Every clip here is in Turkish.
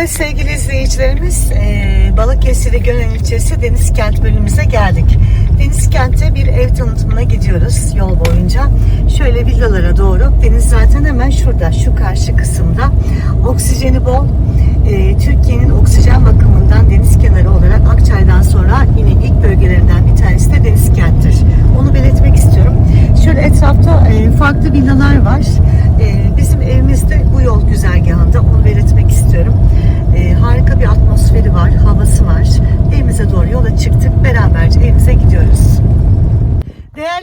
Evet sevgili izleyicilerimiz e, Balıkesir Gönen ilçesi Denizkent bölümümüze geldik. Denizkent'te bir ev tanıtımına gidiyoruz yol boyunca. Şöyle villalara doğru. Deniz zaten hemen şurada şu karşı kısımda. Oksijeni bol. E, Türkiye'nin oksijen bakımından deniz kenarı olarak Akçay'dan sonra yine ilk bölgelerinden bir tanesi de Denizkent'tir. Onu belirtmek istiyorum. Şöyle etrafta e, farklı villalar var. E, bizim evimizde bu yol güzergahında onu belirtmek istiyorum. E, harika bir atmosferi var, havası var. Evimize doğru yola çıktık. Beraberce evimize gidiyoruz.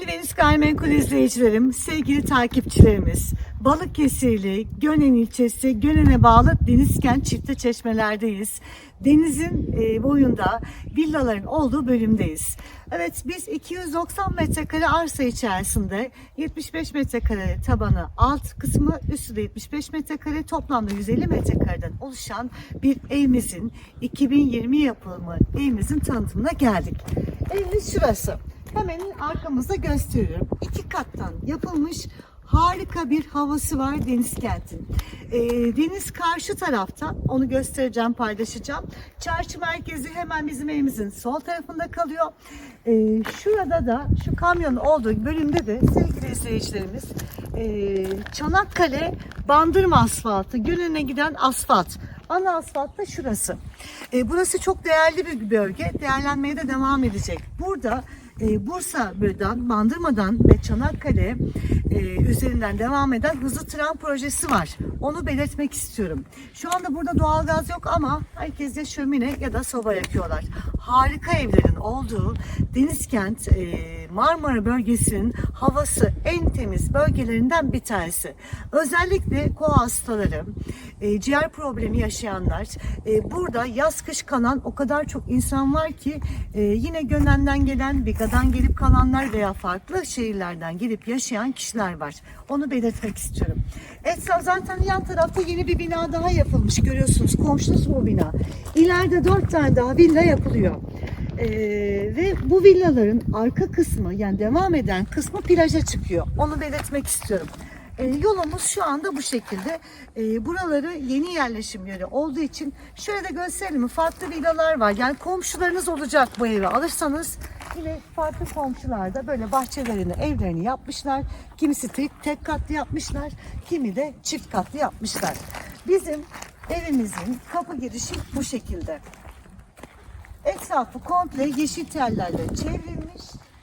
Venüs Gayrimenkul izleyicilerim, sevgili takipçilerimiz, Balıkesirli, Gönen ilçesi, Gönen'e bağlı Denizkent Çifte Çeşmeler'deyiz. Denizin e, boyunda villaların olduğu bölümdeyiz. Evet biz 290 metrekare arsa içerisinde 75 metrekare tabanı alt kısmı üstü de 75 metrekare toplamda 150 metrekareden oluşan bir evimizin 2020 yapımı evimizin tanıtımına geldik. Evimiz şurası. Hemen arkamızda gösteriyorum. İki kattan yapılmış harika bir havası var deniz kentin. Ee, deniz karşı tarafta onu göstereceğim paylaşacağım. Çarşı merkezi hemen bizim evimizin sol tarafında kalıyor. Ee, şurada da şu kamyonun olduğu bölümde de sevgili izleyicilerimiz e, Çanakkale Bandırma asfaltı Gönen'e giden asfalt. Ana asfalt da şurası. Ee, burası çok değerli bir bölge. Değerlenmeye de devam edecek. Burada e, Bursa'dan, Bandırma'dan ve Çanakkale üzerinden devam eden hızlı tren projesi var. Onu belirtmek istiyorum. Şu anda burada doğalgaz yok ama herkes ya şömine ya da soba yakıyorlar. Harika evlerin olduğu Denizkent, e, Marmara bölgesinin havası en temiz bölgelerinden bir tanesi. Özellikle koa hastaları, e, ciğer problemi yaşayanlar, e, burada yaz kış kalan o kadar çok insan var ki e, yine Gönen'den gelen, Biga'dan gelip kalanlar veya farklı şehirlerden gelip yaşayan kişiler var. Onu belirtmek istiyorum. Etraf zaten yan tarafta yeni bir bina daha yapılmış görüyorsunuz. Komşunuz bu bina. İleride dört tane daha villa yapılıyor. Ee, ve bu villaların arka kısmı yani devam eden kısmı plaja çıkıyor. Onu belirtmek istiyorum. Ee, yolumuz şu anda bu şekilde. Ee, buraları yeni yerleşim yeri olduğu için şöyle de gösterelim? Farklı villalar var. Yani komşularınız olacak bu eve alırsanız yine farklı komşularda böyle bahçelerini, evlerini yapmışlar. Kimisi tek, tek katlı yapmışlar, kimi de çift katlı yapmışlar. Bizim evimizin kapı girişi bu şekilde. Etrafı komple yeşil tellerle çevrilmiş.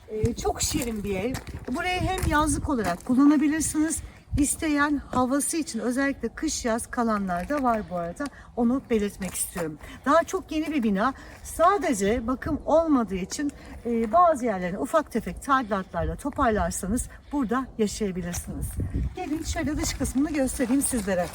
Ee, çok şirin bir ev. Burayı hem yazlık olarak kullanabilirsiniz. İsteyen havası için özellikle kış yaz kalanlar da var bu arada. Onu belirtmek istiyorum. Daha çok yeni bir bina. Sadece bakım olmadığı için e, bazı yerlerini ufak tefek tadilatlarla toparlarsanız burada yaşayabilirsiniz. Gelin şöyle dış kısmını göstereyim sizlere.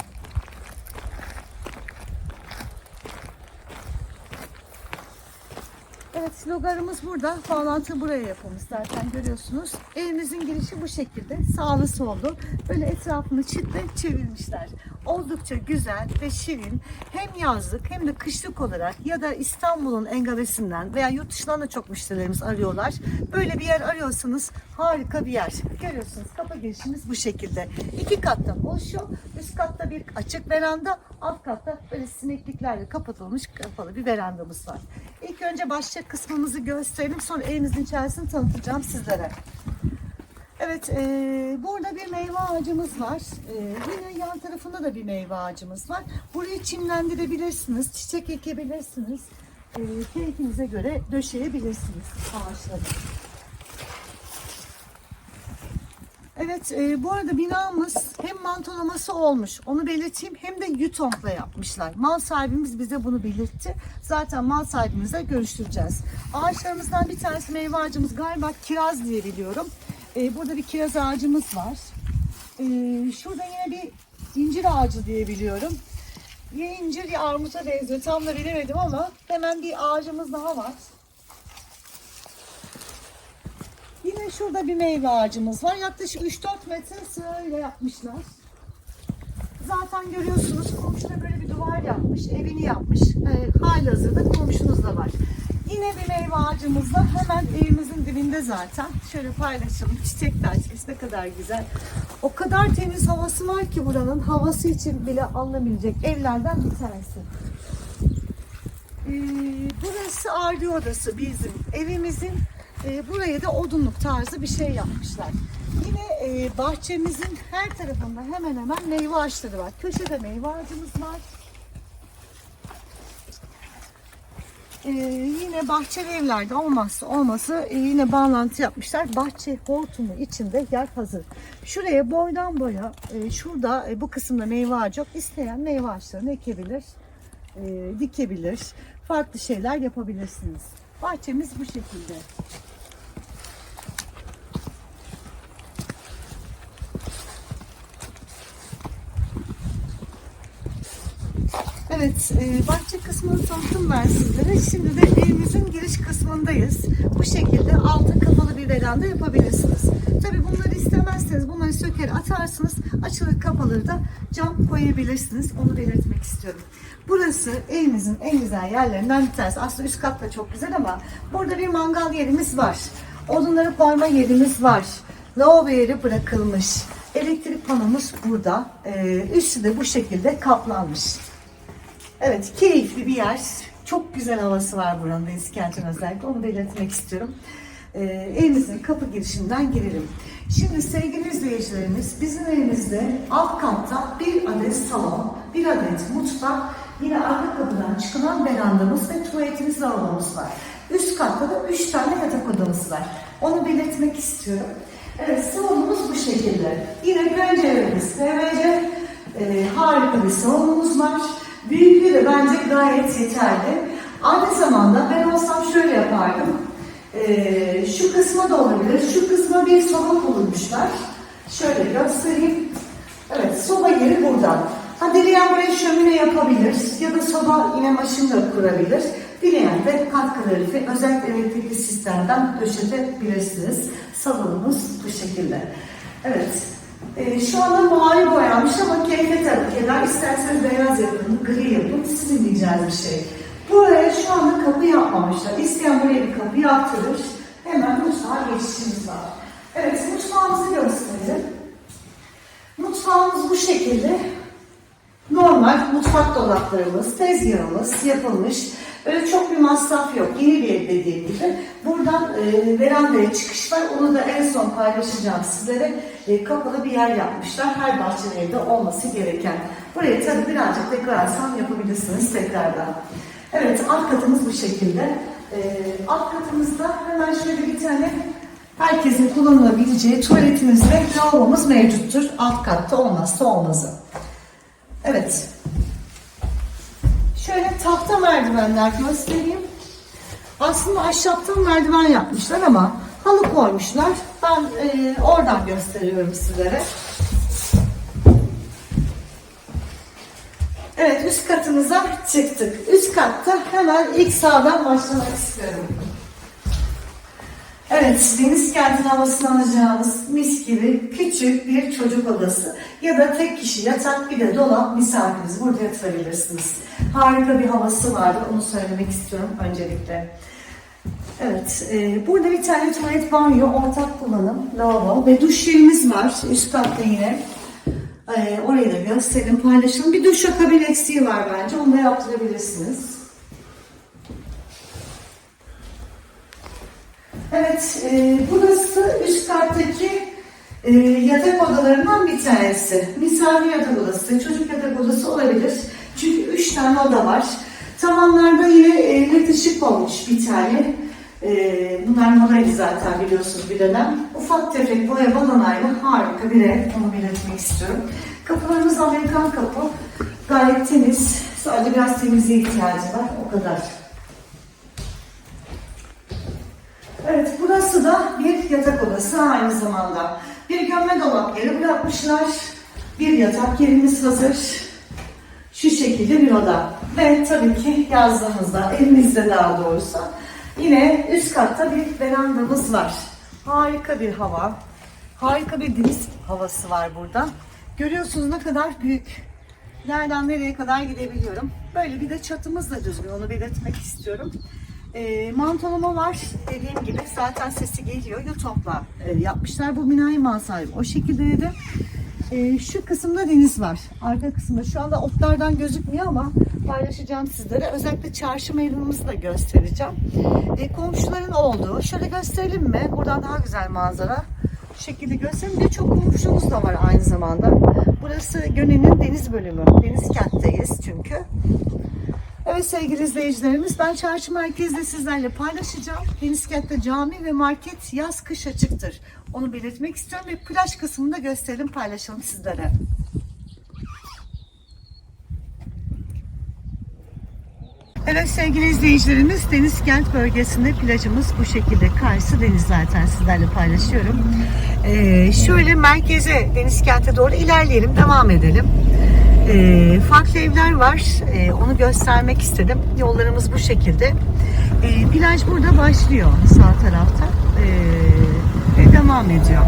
Evet sloganımız burada. Bağlantı buraya yapılmış zaten görüyorsunuz. Evimizin girişi bu şekilde. Sağlı sollu. Böyle etrafını çitle çevirmişler. Oldukça güzel ve şirin. Hem yazlık hem de kışlık olarak ya da İstanbul'un engebesinden veya yurt dışından da çok müşterilerimiz arıyorlar. Böyle bir yer arıyorsanız harika bir yer. Görüyorsunuz kapı girişimiz bu şekilde. İki kattan oluşuyor. Üst katta bir açık veranda, alt katta böyle sinekliklerle kapatılmış kapalı bir verandamız var. İlk önce başlık kısmımızı gösterelim. Sonra evimizin içerisini tanıtacağım sizlere. Evet, e, burada bir meyve ağacımız var. E, yine yan tarafında da bir meyve ağacımız var. Burayı çimlendirebilirsiniz, çiçek ekebilirsiniz. E, keyfinize göre döşeyebilirsiniz ağaçları. Evet, e, bu arada binamız hem mantolaması olmuş, onu belirteyim, hem de yutonkla yapmışlar. Mal sahibimiz bize bunu belirtti. Zaten mal sahibimizle görüştüreceğiz. Ağaçlarımızdan bir tanesi meyve ağacımız galiba kiraz diye biliyorum. E, burada bir kiraz ağacımız var. E, şurada yine bir incir ağacı diye biliyorum. Ya incir ya armuta benziyor. Tam da bilemedim ama hemen bir ağacımız daha var. Yine şurada bir meyve ağacımız var. Yaklaşık 3-4 metre sırayla yapmışlar. Zaten görüyorsunuz komşuna böyle bir duvar yapmış, evini yapmış. E, halihazırda komşunuz da var. Yine bir meyve ağacımız da hemen evimizin dibinde zaten. Şöyle paylaşalım. Çiçek de ne kadar güzel. O kadar temiz havası var ki buranın havası için bile alınabilecek evlerden bir tanesi. Ee, burası ardi odası bizim evimizin. Ee, buraya da odunluk tarzı bir şey yapmışlar. Yine e, bahçemizin her tarafında hemen hemen meyve ağaçları var. Köşede meyve ağacımız var. Ee, yine bahçeli evlerde olmazsa olması e, yine bağlantı yapmışlar. Bahçe hortumu içinde yer hazır. Şuraya boydan boya e, şurada e, bu kısımda meyve ağacı yok. İsteyen meyve ağaçlarını ekebilir, e, dikebilir. Farklı şeyler yapabilirsiniz. Bahçemiz bu şekilde. Evet, e, bahçe kısmını tanıttım ben sizlere. Şimdi de evimizin giriş kısmındayız. Bu şekilde altı kapalı bir veranda yapabilirsiniz. Tabii bunları istemezseniz bunları söker atarsınız. Açılır kapalı da cam koyabilirsiniz. Onu belirtmek istiyorum. Burası evimizin en güzel yerlerinden bir tanesi. Aslında üst kat da çok güzel ama burada bir mangal yerimiz var. Odunları koyma yerimiz var. Lavabo yeri bırakılmış. Elektrik panomuz burada. Ee, üstü de bu şekilde kaplanmış. Evet, keyifli bir yer. Çok güzel havası var buranın Deniz Kent'in özellikle. Onu belirtmek istiyorum. Ee, evimizin kapı girişinden girelim. Şimdi sevgili izleyicilerimiz, bizim evimizde alt katta bir adet salon, bir adet mutfak, yine arka kapıdan çıkılan verandamız ve tuvaletimiz lavabomuz var. Üst katta da üç tane yatak odamız var. Onu belirtmek istiyorum. Evet, salonumuz bu şekilde. Yine penceremiz PVC, e, harika bir salonumuz var. Büyüklüğü de bence gayet yeterli. Aynı zamanda ben olsam şöyle yapardım. Ee, şu kısma da olabilir. Şu kısma bir soba kurmuşlar. Şöyle göstereyim. Evet soba yeri burada. Ha dileyen buraya şömine yapabilir ya da soba yine maşını da kurabilir. Dileyen de katkı kalorifi özellikle elektrikli sistemden döşetebilirsiniz. Salonumuz bu şekilde. Evet. Ee, şu anda mavi boyanmış ama keyfe tabii ki. İsterseniz beyaz yapın, gri yapın. Sizin diyeceğiniz bir şey. Buraya şu anda kapı yapmamışlar. İsteyen buraya bir kapı yaptırır. Hemen mutfağa geçişimiz var. Evet, mutfağımızı gösterelim. Mutfağımız bu şekilde. Normal mutfak dolaplarımız, tezgahımız yapılmış. Öyle çok bir masraf yok. Yeni bir ev dediğim gibi. Buradan e, verandaya çıkış var. Onu da en son paylaşacağım sizlere. E, kapalı bir yer yapmışlar. Her bahçeli evde olması gereken. Buraya tabii birazcık dekorasyon yapabilirsiniz tekrardan. Evet alt katımız bu şekilde. E, alt katımızda hemen şöyle bir tane herkesin kullanılabileceği tuvaletimiz ve lavabomuz mevcuttur. Alt katta olmazsa olmazı. Evet. Şöyle tahta merdivenler göstereyim. Aslında ahşaptan merdiven yapmışlar ama halı koymuşlar. Ben e, oradan gösteriyorum sizlere. Evet üst katımıza çıktık. Üst katta hemen ilk sağdan başlamak istiyorum. Evet, deniz kentin havasını alacağımız mis gibi küçük bir çocuk odası ya da tek kişi yatak bir de dolap misafiriniz burada yatırabilirsiniz. Harika bir havası vardı, onu söylemek istiyorum öncelikle. Evet, e, burada bir tane tuvalet banyo, ortak kullanım, lavabo ve duş yerimiz var üst katta yine. E, orayı da gösterelim, paylaşalım. Bir duş kabin eksiği var bence, onu da yaptırabilirsiniz. Evet, e, burası üst kattaki e, yatak odalarından bir tanesi. Misafir yatak odası, çocuk yatak odası olabilir. Çünkü üç tane oda var. Tavanlarda yine e, led olmuş bir tane. E, bunlar modaydı zaten biliyorsunuz bir dönem. Ufak tefek boya balonayla harika bir ev. Onu belirtmek istiyorum. Kapılarımız Amerikan kapı. Gayet temiz. Sadece biraz temizliğe ihtiyacı var. O kadar. Evet, burası da bir yatak odası aynı zamanda. Bir gömme dolap yeri bırakmışlar. Bir yatak yerimiz hazır. Şu şekilde bir oda. Ve tabii ki yazdığımızda, elimizde daha doğrusu yine üst katta bir verandamız var. Harika bir hava. Harika bir deniz havası var burada. Görüyorsunuz ne kadar büyük. Nereden nereye kadar gidebiliyorum. Böyle bir de çatımız da düzgün. Onu belirtmek istiyorum. E, mantolama var dediğim gibi zaten sesi geliyor YouTube'la e, yapmışlar bu binayı mal o şekilde dedi. E, şu kısımda deniz var arka kısımda şu anda otlardan gözükmüyor ama paylaşacağım sizlere. Özellikle çarşı meydanımızı da göstereceğim. E, komşuların olduğu. Şöyle gösterelim mi? Buradan daha güzel manzara. Şu şekilde göstereyim. Birçok komşumuz da var aynı zamanda. Burası Gönen'in deniz bölümü. Deniz kentteyiz çünkü. Evet sevgili izleyicilerimiz ben çarşı merkezde sizlerle paylaşacağım. Denizkent'te cami ve market yaz kış açıktır. Onu belirtmek istiyorum ve plaj kısmını da gösterelim paylaşalım sizlere. Evet sevgili izleyicilerimiz Denizkent bölgesinde plajımız bu şekilde. Karşı deniz zaten sizlerle paylaşıyorum. Ee, şöyle merkeze Denizkent'e doğru ilerleyelim devam edelim. Ee, farklı evler var. Ee, onu göstermek istedim. Yollarımız bu şekilde. Ee, plaj burada başlıyor sağ tarafta. Ve devam ediyor.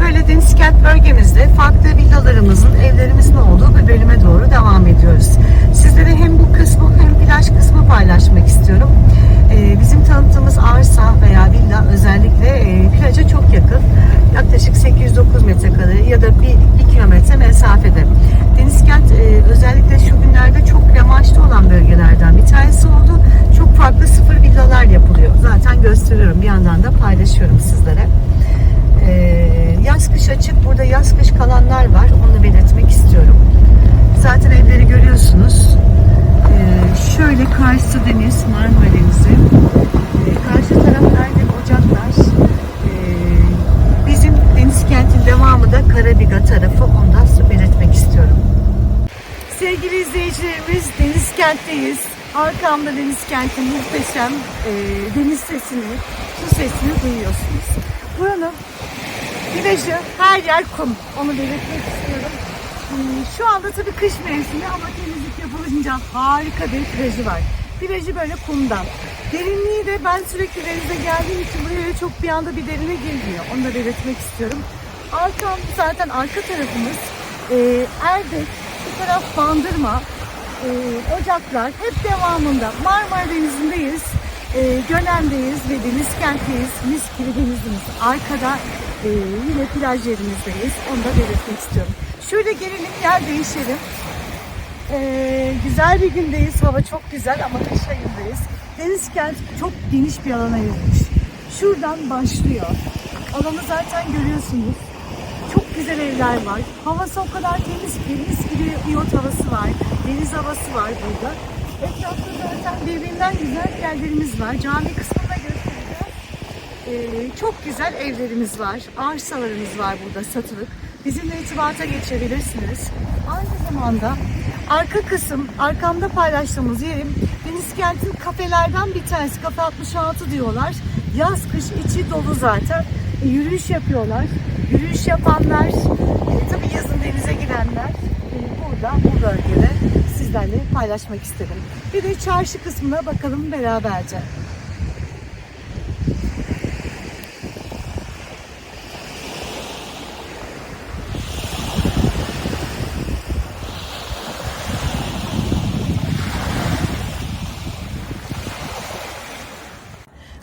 Böyle Denizkent bölgemizde farklı villalarımızın, evlerimizin olduğu bir bölüme doğru devam ediyoruz. Sizlere hem bu kısmı hem plaj kısmı paylaşmak istiyorum. Ee, bizim tanıttığımız arsa veya villa özellikle e, plaja çok yakın. Yaklaşık 809 metrekare ya da 1, kilometre mesafede. Denizkent e, özellikle şu günlerde çok revaçta olan bölgelerden bir tanesi oldu. Çok farklı sıfır villalar yapılıyor. Zaten gösteriyorum bir yandan da paylaşıyorum sizlere. Ee, yaz kış açık. Burada yaz kış kalanlar var. Onu belirtmek istiyorum. Zaten evleri görüyorsunuz. Ee, şöyle karşısı deniz, Marmara Denizi. Ee, karşı taraf Erdek Ocaklar. Ee, bizim deniz kentin devamı da Karabiga tarafı. Da size belirtmek istiyorum. Sevgili izleyicilerimiz deniz kentteyiz. Arkamda deniz kentin muhteşem e, deniz sesini, su sesini duyuyorsunuz. Buranın plajı her yer kum. Onu belirtmek istiyorum. Hmm, Şu anda tabii kış mevsimi ama temizlik yapılınca harika bir plajı var. Plajı böyle kumdan. Derinliği de ben sürekli denize geldiğim için buraya çok bir anda bir derine girmiyor. Onu da belirtmek istiyorum. Arkam zaten arka tarafımız e, Erdek, bu taraf Bandırma, e, Ocaklar hep devamında Marmara Denizi'ndeyiz. E, Gönen'deyiz ve deniz kentteyiz. Mis gibi denizimiz. Arkada e, yine plaj yerimizdeyiz. Onu da belirtmek istiyorum. Şöyle gelelim yer değişelim. E, güzel bir gündeyiz. Hava çok güzel ama kış ayındayız. Deniz kent çok geniş bir alana yayılmış. Şuradan başlıyor. Alanı zaten görüyorsunuz. Çok güzel evler var. Havası o kadar temiz ki mis gibi iyot havası var. Deniz havası var burada. Etrafta zaten birbirinden güzel yerlerimiz var. Cami. Ee, çok güzel evlerimiz var. Arsalarımız var burada satılık. Bizimle irtibata geçebilirsiniz. Aynı zamanda arka kısım, arkamda paylaştığımız yerim Deniz Kent'in kafelerden bir tanesi. Kafe 66 diyorlar. Yaz kış içi dolu zaten. E, yürüyüş yapıyorlar. Yürüyüş yapanlar, e, tabii yazın denize girenler e, burada, bu bölgede sizlerle paylaşmak istedim. Bir de çarşı kısmına bakalım beraberce.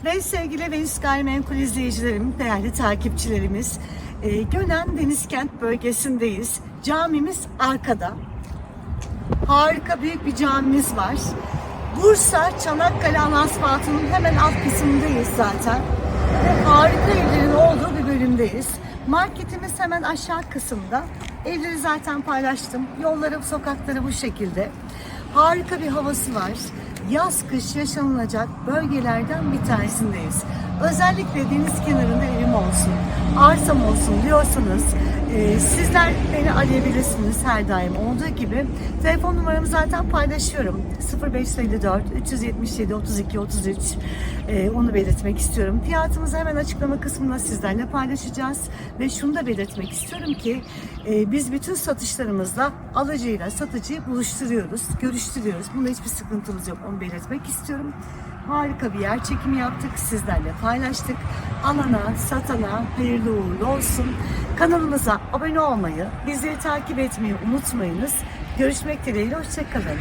Ve sevgili Venüs Gayrimenkul izleyicilerim, değerli takipçilerimiz, e, Gönen Denizkent bölgesindeyiz. Camimiz arkada. Harika büyük bir camimiz var. Bursa Çanakkale ana hemen alt kısmındayız zaten. Ve harika evlerin olduğu bir bölümdeyiz. Marketimiz hemen aşağı kısımda. Evleri zaten paylaştım. Yolları, sokakları bu şekilde. Harika bir havası var. Yaz kış yaşanılacak bölgelerden bir tanesindeyiz. Özellikle deniz kenarında evim olsun, arsam olsun diyorsanız sizler beni arayabilirsiniz her daim olduğu gibi. Telefon numaramı zaten paylaşıyorum. 0554 377 32 33 E, onu belirtmek istiyorum. Fiyatımızı hemen açıklama kısmında sizlerle paylaşacağız. Ve şunu da belirtmek istiyorum ki e, biz bütün satışlarımızla alıcıyla satıcıyı buluşturuyoruz, görüştürüyoruz. Bunda hiçbir sıkıntımız yok. Onu belirtmek istiyorum. Harika bir yer çekimi yaptık. Sizlerle paylaştık. Alana, satana hayırlı uğurlu olsun. Kanalımıza abone olmayı, bizleri takip etmeyi unutmayınız. Görüşmek dileğiyle. Hoşçakalın.